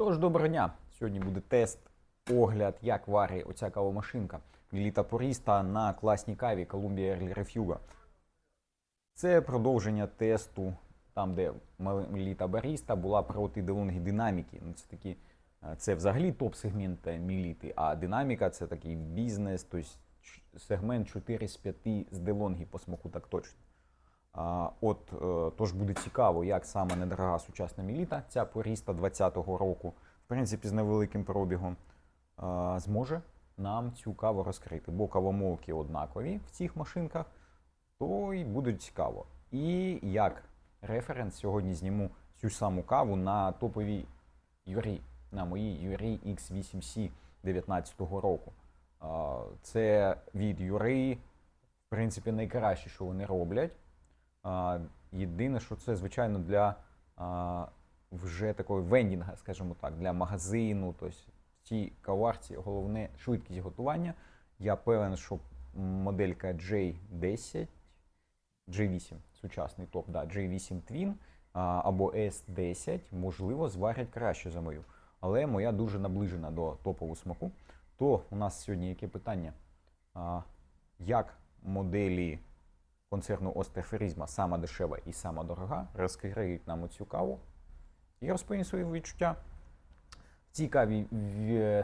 Тож, доброго дня! Сьогодні буде тест, огляд, як варить оця кавомашинка Міліта Поріста на класній каві Columbia Early Refuga. Це продовження тесту, там, де Міліта Баріста була проти DeLonghi динаміки. Ну, це такі, е, це взагалі топ-сегмент Міліти, а динаміка це такий бізнес, тобто сегмент 4 з 5 з DeLonghi по смаку так точно. От е, тож буде цікаво, як саме недорога сучасна міліта, ця поріста 20-го року, в принципі, з невеликим пробігом, е, зможе нам цю каву розкрити. Бо кавомолки однакові в цих машинках, то й буде цікаво. І як референс сьогодні зніму цю саму каву на топовій Юрі, на моїй Юрі X8C 19-го року. Це від Юри, в принципі, найкраще, що вони роблять. Єдине, що це, звичайно, для вже такої вендінга, скажімо так, для магазину. Тобто в цій каварці головне швидкість готування. Я певен, що моделька J10, J8, сучасний топ, да, J8 Twin або S10, можливо, зварять краще за мою. Але моя дуже наближена до топового смаку. То у нас сьогодні яке питання? Як моделі концерну Остеферизма сама дешева і сама дорога, розкриють нам оцю каву і розповім свої відчуття. В цій каві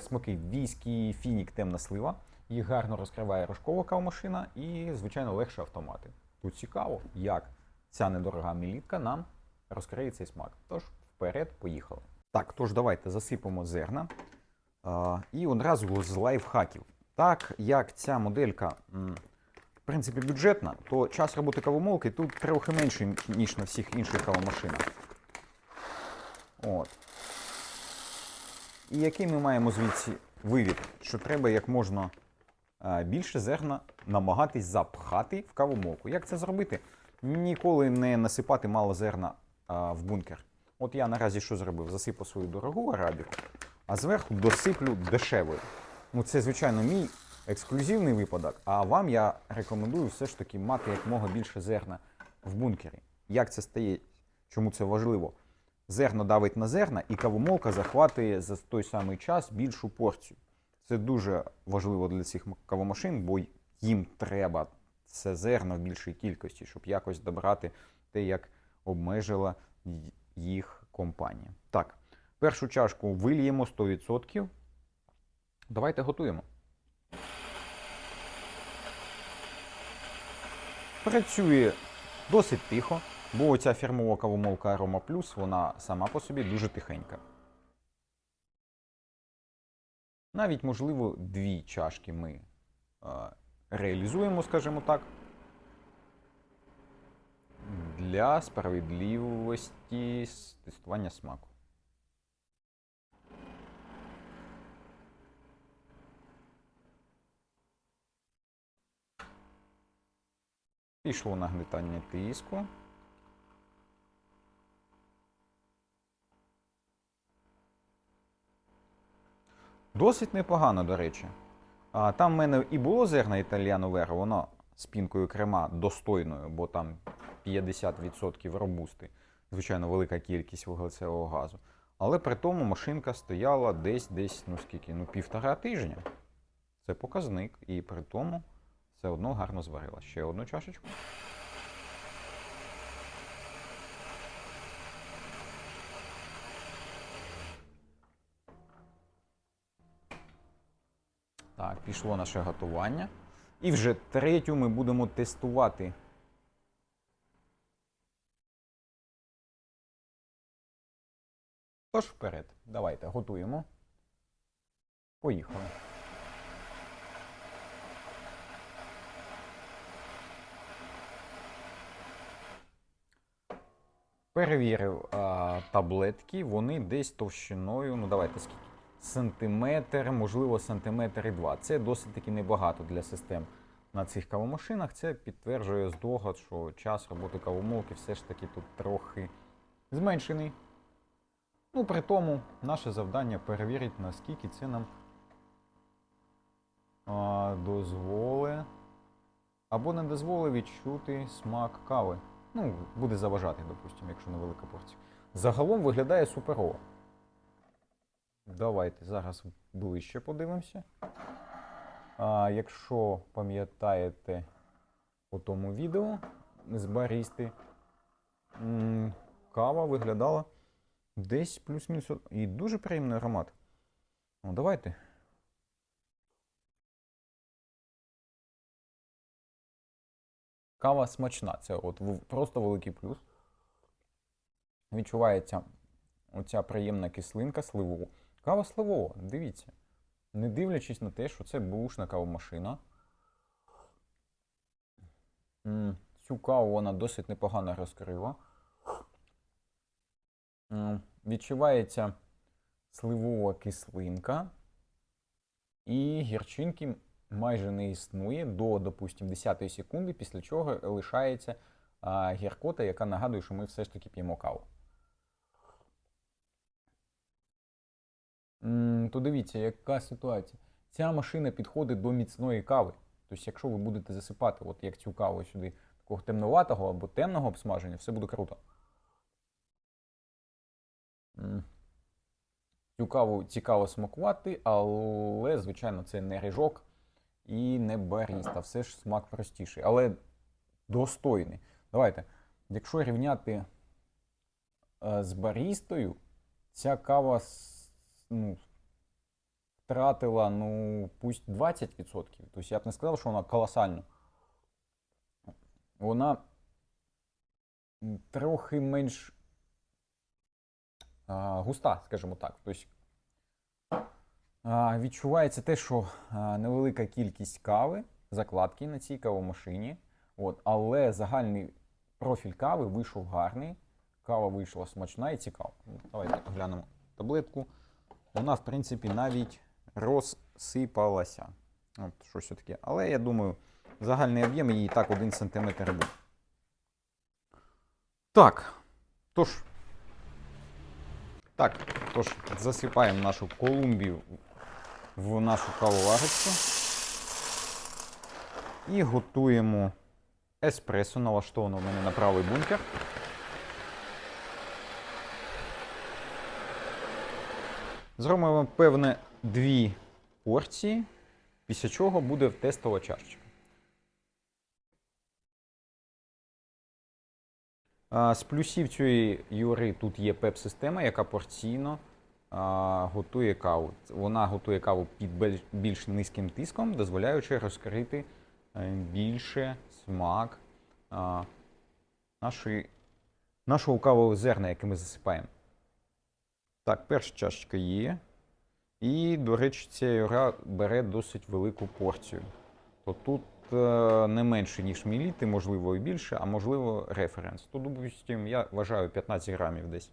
смаки віскі, фінік, темна слива. Їх гарно розкриває рожкова кавомашина і, звичайно, легше автомати. Тут цікаво, як ця недорога мілітка нам розкриє цей смак. Тож, вперед, поїхали. Так, тож давайте засипемо зерна. А, і одразу з лайфхаків. Так як ця моделька в принципі бюджетна, то час роботи кавомолки тут трохи менший, ніж на всіх інших кавомашинах. От. І який ми маємо звідси вивід, що треба як можна більше зерна намагатись запхати в кавомолку. Як це зробити? Ніколи не насипати мало зерна в бункер. От я наразі що зробив? Засипав свою дорогу арабіку, а зверху досиплю дешевою. Ну, це, звичайно, мій ексклюзивний випадок, а вам я рекомендую все ж таки мати якомога більше зерна в бункері. Як це стає? Чому це важливо? Зерно давить на зерна, і кавомолка захватує за той самий час більшу порцію. Це дуже важливо для цих кавомашин, бо їм треба це зерно в більшій кількості, щоб якось добрати те, як обмежила їх компанія. Так, першу чашку вильємо 100%. Давайте готуємо. Працює досить тихо, бо ця фірмова кавомолка Aroma Plus, вона сама по собі дуже тихенька. Навіть, можливо, дві чашки ми е, реалізуємо, скажімо так, для справедливості тестування смаку. Пішло нагнетання тиску. Досить непогано, до речі. А, там в мене і було зерна італіано веро, воно з пінкою крема достойною, бо там 50% робусти. Звичайно, велика кількість вуглецевого газу. Але при тому машинка стояла десь, десь, ну скільки, ну півтора тижня. Це показник. І при тому все одно гарно зварила. Ще одну чашечку. Так, пішло наше готування. І вже третю ми будемо тестувати. Тож вперед, давайте готуємо. Поїхали. Перевірив а, таблетки, вони десь товщиною, ну давайте скільки. Сантиметр, можливо, сантиметр і два. Це досить таки небагато для систем на цих кавомашинах. Це підтверджує здогад, що час роботи кавомолки все ж таки тут трохи зменшений. Ну, при тому, наше завдання перевірити, наскільки це нам а, дозволить або не дозволить відчути смак кави. Ну, буде заважати, допустимо, якщо невелика порція. Загалом виглядає суперово. Давайте зараз ближче подивимося. А, якщо пам'ятаєте по тому відео з барісти, кава виглядала десь плюс-мінус. І дуже приємний аромат. Ну, давайте. Кава смачна. Це от просто великий плюс. Відчувається оця приємна кислинка сливова. Кава сливова, дивіться. Не дивлячись на те, що це бушна кавомашина. Цю каву вона досить непогано розкрила. Відчувається сливова кислинка. І гірчинки майже не існує до, допустим, 10 секунди, після чого лишається а, гіркота, яка нагадує, що ми все ж таки п'ємо каву. То дивіться, яка ситуація. Ця машина підходить до міцної кави. Тобто, якщо ви будете засипати, от як цю каву сюди, такого темноватого або темного обсмаження, все буде круто. Цю каву цікаво смакувати, але, звичайно, це не ріжок і не баріста. Все ж смак простіший, але достойний. Давайте, якщо рівняти е, з барістою, ця кава ну, втратила, ну, пусть 20%. Тобто я б не сказав, що вона колосальна. Вона трохи менш а, густа, скажімо так. Тобто, відчувається те, що невелика кількість кави, закладки на цій кавомашині. От, але загальний профіль кави вийшов гарний. Кава вийшла смачна і цікава. Ну, Давайте глянемо таблетку. Вона, в принципі, навіть розсипалася. От, щось таке. Але я думаю, загальний об'єм її так 1 см був. Так. Тож. Так, тож, засипаємо нашу Колумбію в нашу кавоварочку. І готуємо еспресо, налаштовано в мене на правий бункер. Зробимо, певне, дві порції, після чого буде тестова чашечка. З плюсів цієї юри тут є пеп-система, яка порційно готує каву. Вона готує каву під більш низьким тиском, дозволяючи розкрити е, більше смак нашої, нашого кавового зерна, яке ми засипаємо. Так, перша чашечка є. І, до речі, ця юра бере досить велику порцію. То тут е, не менше, ніж міліти, можливо, і більше, а можливо, референс. Тут, допустим, я вважаю 15 грамів десь.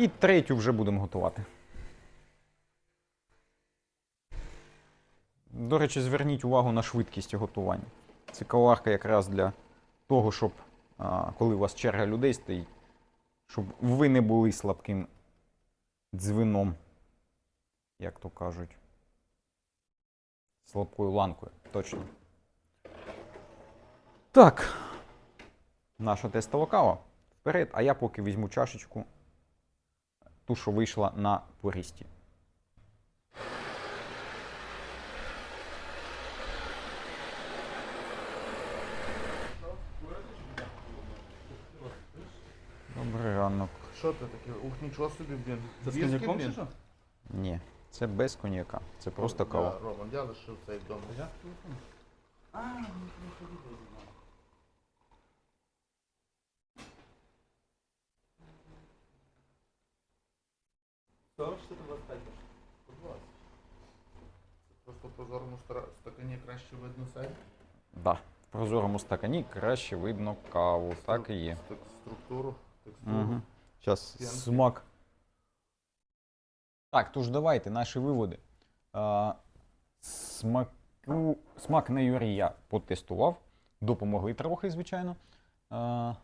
І третю вже будемо готувати. До речі, зверніть увагу на швидкість готування. Це каварка якраз для того, щоб коли у вас черга людей стоїть, щоб ви не були слабким дзвіном, як то кажуть. Слабкою ланкою, точно. Так. Наша тестова кава. Вперед, а я поки візьму чашечку, ту, що вийшла на порісті. Добрий ранок. Що це таке? Ух, нічого собі, блін. Це з коньяком чи що? Ні, це без коньяка. Це просто кава. Роман, я лишив цей вдома. А, ну просто відео знімаю. Сорок чи 25 Це Просто в прозорому стакані краще видно сайт. Да. В прозорому стакані краще видно каву. Так і є. Структуру, текстуру. Угу. Зараз П'янки. смак. Так, тож давайте наші виводи. А, смаку, смак на юрі я потестував. Допомогли трохи, звичайно. А,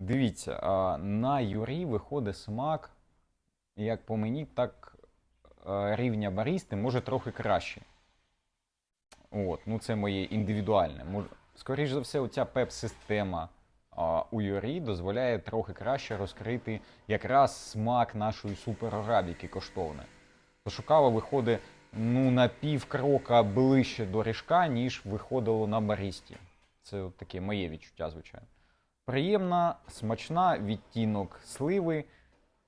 дивіться, а, на юрі виходить смак, як по мені, так рівня барісти може трохи краще. От, ну це моє індивідуальне. Мож- Скоріш за все, оця пеп-система у Юрі дозволяє трохи краще розкрити якраз смак нашої суперарабіки коштовної. Тож кава виходить ну, на пів крока ближче до ріжка, ніж виходило на барісті. Це от таке моє відчуття, звичайно. Приємна, смачна, відтінок сливи,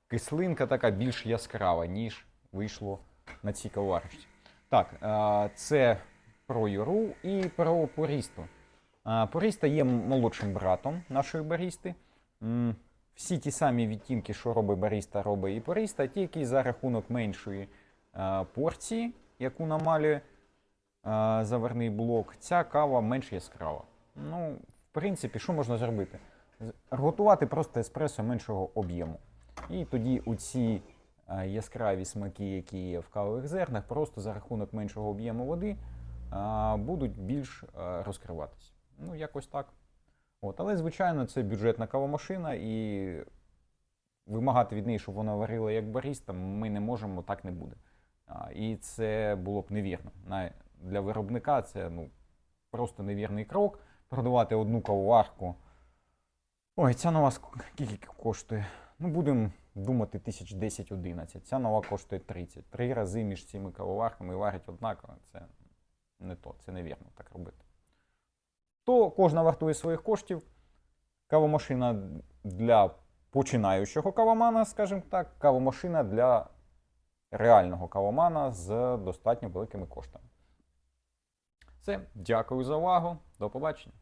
кислинка така більш яскрава, ніж вийшло на цій каварочці. Так, е, це про Юру і про Порісту. Е, Поріста є молодшим братом нашої барісти. Всі ті самі відтінки, що робить баріста, робить і Поріста, тільки за рахунок меншої е, порції, яку намалює заварний блок, ця кава менш яскрава. Ну, в принципі, що можна зробити? Готувати просто еспресо меншого об'єму. І тоді у ці е, яскраві смаки, які є в кавових зернах, просто за рахунок меншого об'єму води е, будуть більш е, розкриватися. Ну, якось так. От. Але, звичайно, це бюджетна кавомашина, і вимагати від неї, щоб вона варила як баріста, ми не можемо, так не буде. І це було б невірно. Для виробника це ну, просто невірний крок. Продавати одну кавоварку. Ой, ця нова ск- скільки коштує? Ну, будемо думати, тисяч 10-11. Ця нова коштує 30. Три рази між цими кавоварками варять однаково. Це не то, це невірно так робити. То кожна вартує своїх коштів. Кавомашина для починаючого кавомана, скажімо так, кавомашина для реального кавомана з достатньо великими коштами. Все, дякую за увагу. До побачення.